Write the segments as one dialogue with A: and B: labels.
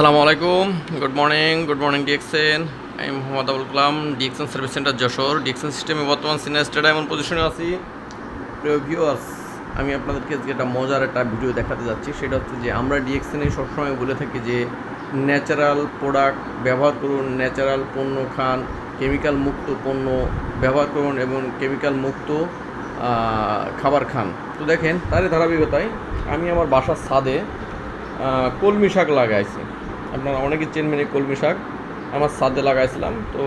A: আসসালামু আলাইকুম। Good morning good morning DXN আমি Mohammad Abul Kalam DXN service center Jessore DXN সিস্টেমে বর্তমান সিনিয়র স্টেট এমন পজিশনে আছি। প্রিয় ভিউয়ার্স আমি আপনাদেরকে আজকে একটা মজার একটা ভিডিও দেখাতে যাচ্ছি। সেটা হচ্ছে যে আমরা ডিএক্সেনে সবসময় বলে থাকি যে ন্যাচারাল প্রোডাক্ট ব্যবহার করুন ন্যাচারাল পণ্য খান কেমিক্যাল মুক্ত পণ্য ব্যবহার করুন এবং কেমিক্যাল মুক্ত খাবার খান। তো দেখেন, তারই ধারাবাহিকতায় আমি আমার বাসার ছাদে কলমি শাক লাগাইছি। আপনারা অনেকে চেনবেন এই কলমি শাক আমার ছাদে লাগাইছিলাম। তো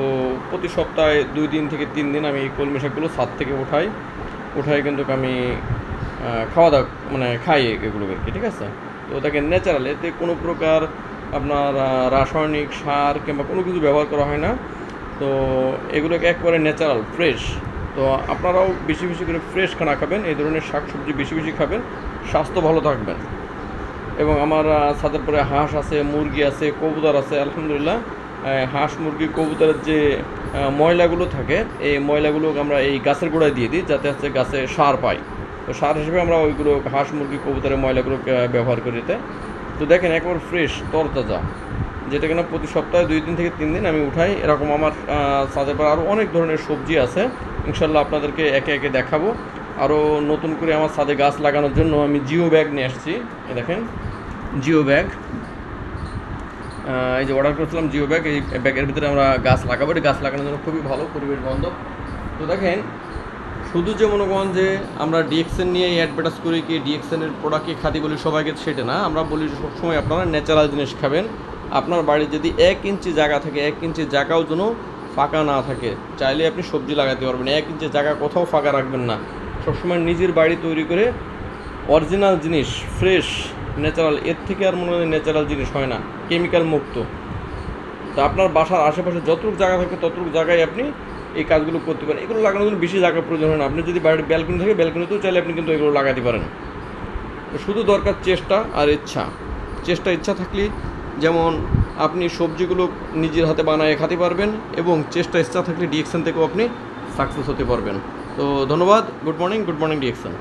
A: প্রতি সপ্তাহে দুই দিন থেকে তিন দিন আমি এই কলমি শাকগুলো ছাদ থেকে উঠাই। উঠাই কিন্তু আমি খাওয়া দাওয়া মানে খাই এগুলোকে ঠিক আছে? তো দেখেন ন্যাচারাল, এতে কোনো প্রকার আপনার রাসায়নিক সার কিংবা কোনো কিছু ব্যবহার করা হয় না। তো এগুলোকে একবারে ন্যাচারাল, ফ্রেশ। তো আপনারাও বেশি বেশি করে ফ্রেশ খানা খাবেন, এই ধরনের শাকসবজি বেশি বেশি খাবেন। স্বাস্থ্য ভালো থাকবেন। এবং আমার ছাদের পরে হাঁস আছে, মুরগি আছে, কবুতর আছে, আলহামদুলিল্লাহ। হাঁস, মুরগি, কবুতরের যে ময়লাগুলো থাকে, এই ময়লাগুলো আমরা এই গাছের গোড়ায় দিয়ে দিই, যাতে হচ্ছে গাছে সার পাই। তো সার হিসেবে আমরা ওইগুলো হাঁস, মুরগি, কবুতরের ময়লাগুলো ব্যবহার করি এতে। তো দেখেন, একবার ফ্রেশ তরতাজা। যেটা কিনা প্রতি সপ্তাহে দুই দিন থেকে তিন দিন আমি উঠাই। এরকম আমার ছাদের পর আরও অনেক ধরনের সবজি আছে। ইনশাল্লাহ আপনাদেরকে একে একে দেখাবো। আরও নতুন করে আমার ছাদে গাছ লাগানোর জন্য আমি জিও ব্যাগ নিয়ে আসছি। দেখেন। Geo bag. এই যে অর্ডার করেছিলাম জিও ব্যাগ, এই ব্যাগের ভিতরে আমরা গাছ লাগাবো। এটা গাছ লাগানোর জন্য খুবই ভালো, পরিবেশ বান্ধব। তো দেখেন, শুধু যে মনে করেন যে আমরা ডিএক্সএন নিয়ে অ্যাডভার্টাইজ করি কি ডিএক্সএনের প্রোডাক্টকে খাদি বলি সবাইকে সেটা না, আমরা বলি সবসময় আপনারা ন্যাচারাল জিনিস খাবেন। আপনার বাড়ির যদি এক ইঞ্চি জায়গা থাকে, এক ইঞ্চি জায়গাও যেন ফাঁকা না থাকে, চাইলে আপনি সবজি লাগাতে পারবেন। এক ইঞ্চি জায়গা কোথাও ফাঁকা রাখবেন না। সবসময় নিজের বাড়ি তৈরি করে অরিজিনাল জিনিস ফ্রেশ ন্যাচারাল এর থেকে আর মনে হয় ন্যাচারাল জিনিস হয় না কেমিক্যাল মুক্ত। তো আপনার বাসার আশেপাশে যতটুকু জায়গা থাকে, ততটুকু জায়গায় আপনি এই কাজগুলো করতে পারেন। এগুলো লাগানোর জন্য বেশি জায়গা প্রয়োজন হয় না। আপনি যদি বাড়ির ব্যালকনি থাকে ব্যালকনিতেও চাইলে আপনি কিন্তু এগুলো লাগাতে পারেন। শুধু দরকার চেষ্টা আর ইচ্ছা। চেষ্টা, ইচ্ছা থাকলে যেমন আপনি সবজিগুলো নিজের হাতে বানায় খাতে পারবেন এবং চেষ্টা, ইচ্ছা থাকলে ডিএকশন থেকেও আপনি সাকসেস হতে পারবেন। তো ধন্যবাদ। Good morning good morning DXN